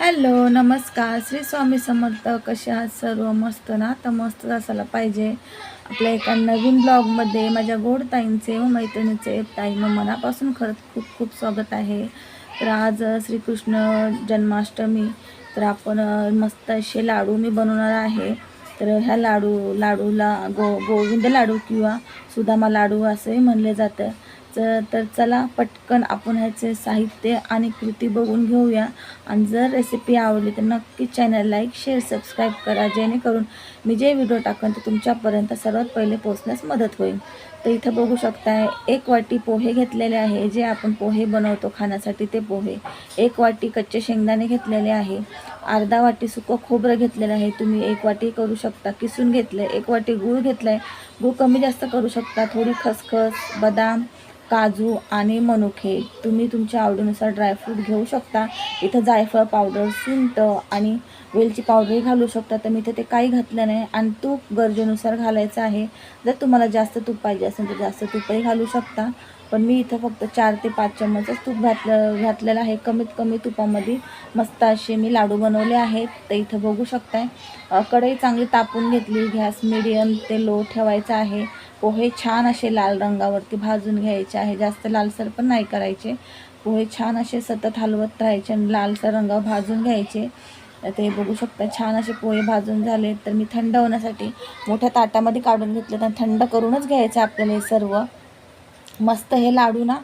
Hello नमस्कार. श्री स्वामी समर्थ कसे आहात सर्व? मस्त ना? तर मस्त असायला पाहिजे. आपल्या एका नवीन ब्लॉगमध्ये माझ्या गोड ताईंचे व मैत्रिणीचे ताईनं मनापासून खरंच खूप खूप स्वागत आहे. तर आज श्रीकृष्ण जन्माष्टमी तर आपण मस्त असे लाडू मी बनवणार आहे. तर ह्या लाडू लाडूला गो गोविंद लाडू किंवा सुदामा लाडू असे म्हणले जातं. च तर चला पटकन आपण ह्याचे साहित्य आणि कृती बघून घेऊया. आणि जर रेसिपी आवडली तर नक्की चॅनल लाईक शेअर सबस्क्राईब करा जेणेकरून मी जे व्हिडिओ टाकेन ते तुमच्यापर्यंत सर्वात पहिले पोहोचण्यास मदत होईल. तर इथं बघू शकताय एक वाटी पोहे घेतलेले आहे. जे आपण पोहे बनवतो खाण्यासाठी ते पोहे. एक वाटी कच्चे शेंगदाणे घेतलेले आहे. अर्धा वाटी सुकं खोबरं घेतलेलं आहे. तुम्ही एक वाटी करू शकता. किसून घेतलं एक वाटी गूळ घेतलं आहे गूळ कमी जास्त करू शकता. थोडी खसखस बदाम काजू आणि मनुके तुम्ही तुमच्या आवडीनुसार ड्रायफ्रूट घेऊ शकता. इथं जायफळ पावडर सुंट आणि वेलची पावडरही घालू शकता. तर मी इथे ते काही घातलं नाही. आणि तूप गरजेनुसार घालायचं आहे. जर तुम्हाला जास्त तूप पाहिजे असेल तर जास्त तूपही घालू शकता. पण मी इथं फक्त चार ते पाच चम्मचच तूप घातलं घातलेलं आहे. कमीत कमी तुपामध्ये मस्त असे मी लाडू बनवले आहेत. तर इथं बघू शकताय. कढई चांगली तापून घेतली. गॅस मिडियम ते लो ठेवायचा आहे. पोहे छान असे लाल रंगावरती भाजून घ्यायचे आहे. जास्त लालसर पण नाही करायचे. पोहे छान असे सतत हलवत राहायचे आणि लालसर रंगावर भाजून घ्यायचे. ते बघू शकता छान असे पोहे भाजून झाले तर मी थंड होण्यासाठी मोठ्या ताटामध्ये काढून घेतले तर थंड करूनच घ्यायचं आपल्याला हे सर्व. मस्त हे लाडू ना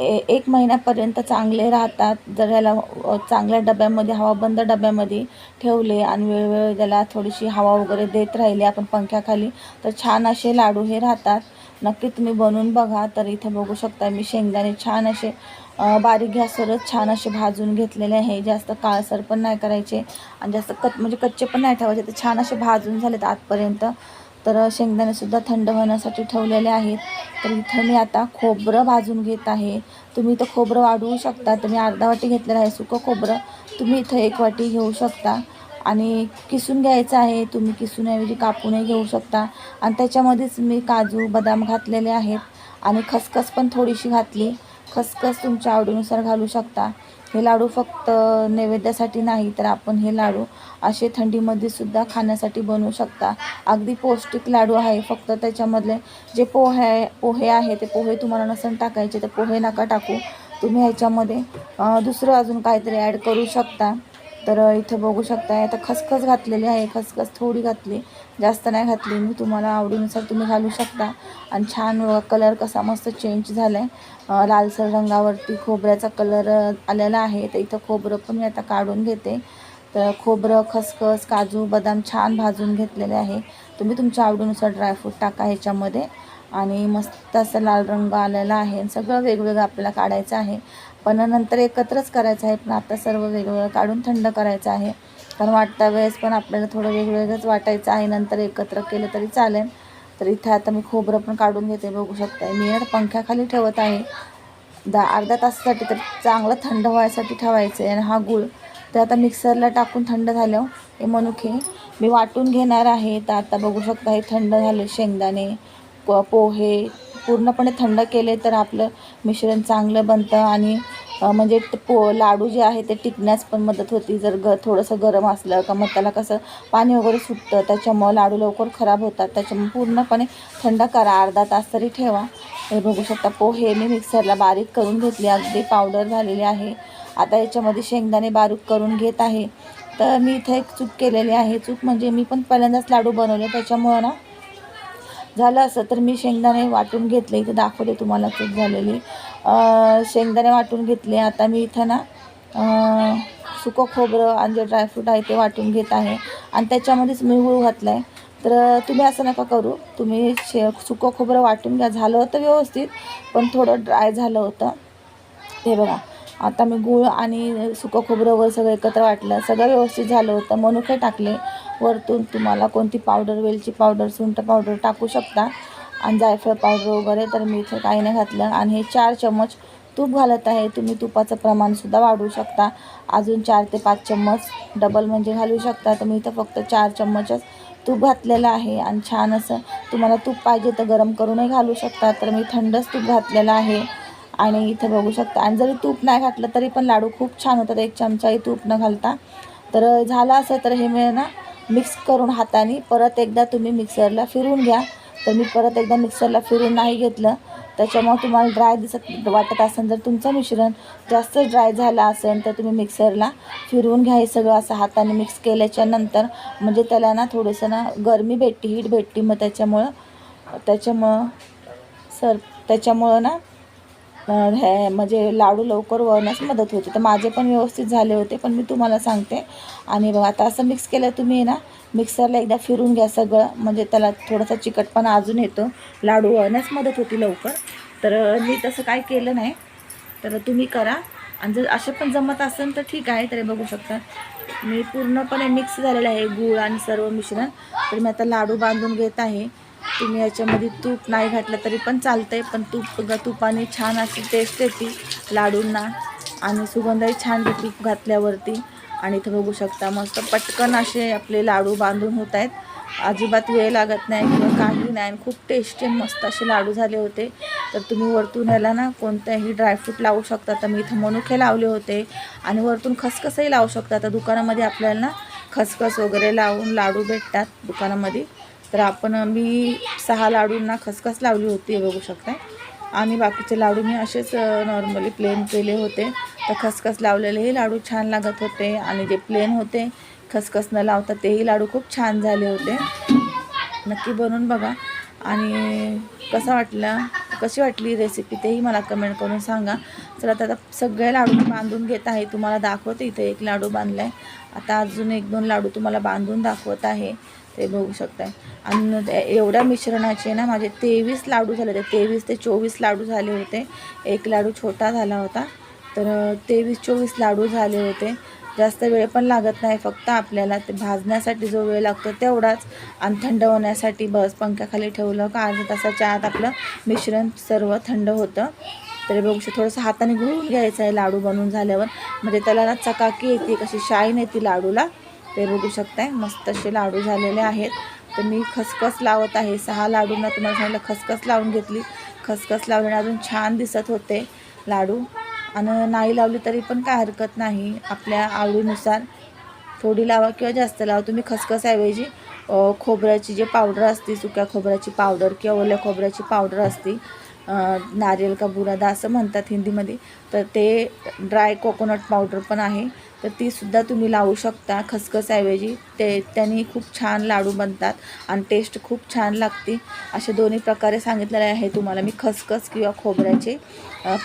ए- एक महिन्यापर्यंत चांगले राहतात. जर ह्याला चांगल्या डब्यामध्ये हवाबंद डब्यामध्ये ठेवले आणि वेळोवेळी त्याला थोडीशी हवा वगैरे देत राहिली आपण पंख्याखाली तर छान असे लाडू हे राहतात. नक्की तुम्ही बनवून बघा. तर इथे बघू शकता मी शेंगदाणे छान असे बारीक गॅसवरच छान असे भाजून घेतलेले आहे. जास्त काळसर पण नाही करायचे आणि जास्त कच म्हणजे कच्चे पण नाही ठेवायचे. ते छान असे भाजून झालेत आतपर्यंत. तर शेंगदाणेसुद्धा थंड होण्यासाठी ठेवलेले आहेत. तर इथं मी आता खोबरं भाजून घेत आहे. तुम्ही इथं खोबरं वाढवू शकता. तर मी अर्धा वाटी घेतलेलं आहे सुकं खोबरं. तुम्ही इथं एक वाटी घेऊ शकता. आणि किसून घ्यायचं आहे. तुम्ही किसूनऐवजी कापूनही घेऊ शकता. आणि त्याच्यामध्येच मी काजू बदाम घातलेले आहेत. आणि खसखस पण थोडीशी घातली. खसखस तुमच्या आवडीनुसार घालू शकता. हे लाडू फक्त नैवेद्यासाठी नाही तर आपण हे लाडू असे थंडीमध्ये सुद्धा खाण्यासाठी बनवू शकता. अगदी पौष्टिक लाडू आहे फक्त त्याच्यामधले जे पोहे पोहे आहे ते पोहे तुम्हाला नसेल टाकायचे तर पोहे नका टाकू. तुम्ही ह्याच्यामध्ये दुसरं अजून काहीतरी ॲड करू शकता. तर इथं बघू शकता आता खसखस घातलेली आहे. खसखस थोडी घातली जास्त नाही घातली. मी तुम्हाला आवडीनुसार तुम्ही घालू शकता. आणि छान कलर कसा मस्त चेंज झाला आहे लालसर रंगावरती खोबऱ्याचा कलर आलेला आहे. तर इथं खोबरं पण मी आता काढून घेते. तर खोबरं खसखस काजू बदाम छान भाजून घेतलेले आहे. तुम्ही तुमच्या आवडीनुसार ड्रायफ्रूट टाका ह्याच्यामध्ये. आणि मस्त असं लाल रंग आलेला आहे. सगळं वेगवेगळं आपल्याला काढायचं आहे. पण नंतर एकत्रच करायचं आहे. पण आता सर्व वेगवेगळं काढून थंड करायचं आहे. कारण वाटता वेळेस पण आपल्याला थोडं वेगवेगळंच वाटायचं आहे. नंतर एकत्र केलं तरी चालेल. तर इथे आता मी खोबरं पण काढून घेते. बघू शकता मी ना पंख्याखाली ठेवत आहे. दा अर्धा तासासाठी तर चांगलं थंड व्हायसाठी ठेवायचं आहे. आणि हा गूळ तर आता मिक्सरला टाकून थंड झालं. हे मनुके मी वाटून घेणार आहे. तर आता बघू शकता हे थंड झाले शेंगदाणे. पोहे पूर्णपणे थंड केले तर आपलं मिश्रण चांगलं बनतं आणि म्हणजे पो लाडू जे आहे ते टिकण्यास पण मदत होती. जर ग थोडंसं गरम असलं का मग त्याला कसं पाणी वगैरे सुटतं त्याच्यामुळं लाडू लवकर खराब होतात. त्याच्यामुळे पूर्णपणे थंड करा अर्धा तास तरी ठेवा. हे बघू शकता पोहे मी मिक्सरला बारीक करून घेतले अगदी पावडर झालेली आहे. आता याच्यामध्ये शेंगदाणे बारीक करून घेत आहे. तर मी इथे एक चूक केलेली आहे. चूक म्हणजे मी पण पहिल्यांदाच लाडू बनवले त्याच्यामुळं ना झालं असं तर मी शेंगदाणे वाटून घेतले. इथे दाखवले तुम्हाला चूक झालेली. शेंगदाणे वाटून घेतले. आता मी इथं ना सुकं खोबरं आणि जे ड्रायफ्रूट आहे ते वाटून घेत आहे. आणि त्याच्यामध्येच मी गूळ घातला आहे तर तुम्ही असं नका करू. तुम्ही शे सुकं खोबरं वाटून घ्या. झालं होतं व्यवस्थित पण थोडं ड्राय झालं होतं. हे बघा. आता मी गूळ आणि सुकं खोबरं वगैरे सगळं एकत्र वाटलं. सगळं व्यवस्थित झालं होतं. मनुके टाकले. वरतून तुम्हाला कोणती पावडर वेलची पावडर सुंठ पावडर टाकू शकता. आणि जायफळ पावडर वगैरे तर मी इथे काही नाही घातलं. आणि हे चार चम्मच तूप घालत आहे. तुम्ही तुपाचं प्रमाणसुद्धा वाढवू शकता. अजून चार ते पाच चम्मच डबल म्हणजे घालू शकता. तर मी इथं फक्त चार चम्मचच तूप घातलेलं आहे. आणि छान असं तुम्हाला तूप पाहिजे तर गरम करूनही घालू शकता. तर मी थंडच तूप घातलेलं आहे. आणि इथं बघू शकता. आणि जरी तूप नाही घातलं तरी पण लाडू खूप छान होतात. एक चमचाही तूप न घालता. तर झालं असं तर हे मी ना मिक्स करून हाताने परत एकदा तुम्ही मिक्सरला फिरून घ्या. तर मी परत एकदा मिक्सरला फिरून नाही घेतलं. त्याच्यामुळे तुम्हाला ड्राय दिसत वाटत असेल. जर तुमचं मिश्रण जास्त ड्राय झालं असेल तर तुम्ही मिक्सरला फिरवून घ्या. हे सगळं असं हाताने मिक्स केल्याच्यानंतर म्हणजे त्याला ना थोडंसं ना गरमी भेटते हीट भेटते. मग त्याच्यामुळं त्याच्यामुळं सर त्याच्यामुळं ना हे म्हणजे लाडू लवकर वळण्यास मदत होते. तर माझे पण व्यवस्थित झाले होते पण मी तुम्हाला सांगते. आणि बघा आता असं मिक्स केलं तुम्ही ना मिक्सरला एकदा फिरून घ्या सगळं. म्हणजे त्याला थोडासा चिकटपणा अजून येतो. लाडू वळण्यास मदत होती लवकर. तर मी तसं काय केलं नाही. तर तुम्ही करा. आणि जर असे पण जमत असेल तर ठीक आहे तरी बघू शकता. मी पूर्णपणे मिक्स झालेलं आहे गूळ आणि सर्व मिश्रण. तर मी आता लाडू बांधून घेत आहे. तुम्ही याच्यामध्ये तूप नाही घातलं तरी पण चालतं आहे पण तूप तुपाने छान अशी टेस्ट येते लाडूंना. आणि सुगंधही छान तूप घातल्यावरती. आणि इथं बघू शकता मस्त पटकन असे आपले लाडू बांधून होत आहेत. अजिबात वेळ लागत नाही किंवा काही नाही आणि खूप टेस्टी आणि मस्त असे लाडू झाले होते. तर तुम्ही वरतून याला ना कोणत्याही ड्रायफ्रूट लावू शकता. तर मी इथं मनुके लावले होते. आणि वरतून खसखसही लावू शकता. तर दुकानामध्ये आपल्याला ना खसखस वगैरे लावून लाडू भेटतात दुकानामध्ये. तर आपण मी सहा लाडूंना खसखस लावली होती हे बघू शकता आणि बाकीचे लाडू मी असेच नॉर्मली प्लेन केले होते. तर खसखस लावलेलेही लाडू छान लागत होते आणि जे प्लेन होते खसखस न लावता तेही लाडू खूप छान झाले होते. नक्की बनवून बघा. आणि कसं वाटला कशी वाटली रेसिपी तेही मला कमेंट करून सांगा. चला आता सगळे लाडू मी बांधून घेत आहे. तुम्हाला दाखवते इथे एक लाडू बांधला आहे आता अजून एक दोन लाडू तुम्हाला बांधून दाखवत आहे. ते बघू शकताय. आणि ते- एवढ्या मिश्रणाचे ना माझे तेवीस लाडू झाले होते. तेवीस ते चोवीस लाडू झाले होते. एक लाडू छोटा झाला होता. तर तेवीस चोवीस लाडू झाले होते. जास्त वेळ पण लागत नाही फक्त आपल्याला. ते भाजण्यासाठी जो वेळ लागतो तेवढाच. आणि थंड होण्यासाठी बस पंख्याखाली ठेवलं का अर्ध्या तासाच्या आत आपलं मिश्रण सर्व थंड होतं. तरी बघू शकतो थोडंसं हाताने गुळून घ्यायचं आहे लाडू बनवून झाल्यावर. म्हणजे त्याला ना चकाकी येते कशी शाईन येते लाडूला. ते बघू शकताय. मस्त असे लाडू झालेले आहेत. तर मी खसखस लावत आहे. सहा लाडूंना तुम्हाला सांगितलं खसखस लावून घेतली. खसखस लावल्याने अजून छान दिसत होते लाडू. आणि नाही लावली तरी पण काय हरकत नाही. आपल्या आवडीनुसार थोडी लावा किंवा जास्त लावा. तुम्ही खसखसऐवजी खोबऱ्याची जी पावडर असते सुक्या खोबऱ्याची पावडर किंवा ओल्या खोबऱ्याची पावडर असते नारियल का बुरादा असं म्हणतात हिंदीमध्ये. तर ते ड्राय कोकोनट पावडर पण आहे. तर तीसुद्धा तुम्ही लावू शकता खसखसऐवजी ते त्यांनी खूप छान लाडू बनतात आणि टेस्ट खूप छान लागते. असे दोन्ही प्रकारे सांगितलेले आहे तुम्हाला. मी खसखस किंवा खोबऱ्याचे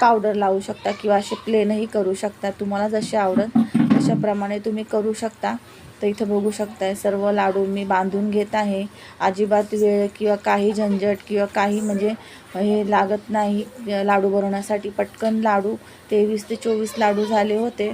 पावडर लावू शकता किंवा असे प्लेनही करू शकता. तुम्हाला जसे आवडत तशाप्रमाणे तुम्ही करू शकता. तर इथं बघू शकताय सर्व लाडू मी बांधून घेत आहे. अजिबात वेळ किंवा काही झंझट किंवा काही म्हणजे हे लागत नाही. लाडू बनवण्यासाठी पटकन लाडू तेवीस ते चोवीस लाडू झाले होते.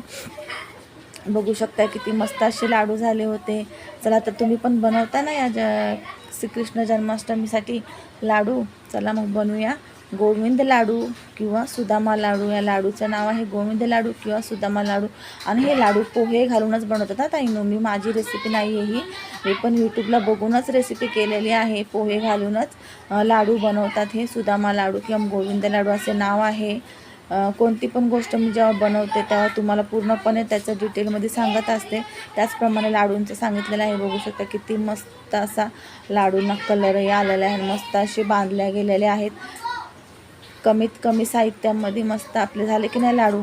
बघू शकता किती मस्त असे लाडू झाले होते. चला तर तुम्ही पण बनवता ना या ज श्रीकृष्ण जन्माष्टमीसाठी लाडू. चला मग बनवूया. गोविंद लाडू किंवा सुदामा लाडू. या लाडूचं नाव आहे गोविंद लाडू किंवा सुदामा लाडू. आणि हे लाडू पोहे घालूनच बनवतात. हा ताईनो मी माझी रेसिपी नाही आहे ही. मी पण यूट्यूबला बघूनच रेसिपी केलेली आहे. पोहे घालूनच लाडू बनवतात हे सुदामा लाडू किंवा गोविंद लाडू असे नाव आहे. कोणती पण गोष्ट मी जेव्हा बनवते तेव्हा तुम्हाला पूर्णपणे त्याचं डिटेलमध्ये सांगत असते. त्याचप्रमाणे लाडूंचं सांगितलेलं आहे. बघू शकता किती मस्त असा लाडूंना कलरही आलेला आहे मस्त असे बांधल्या गेलेले आहेत. कमीत कमी साहित्यामध्ये मस्त आपले झाले की नाही लाडू?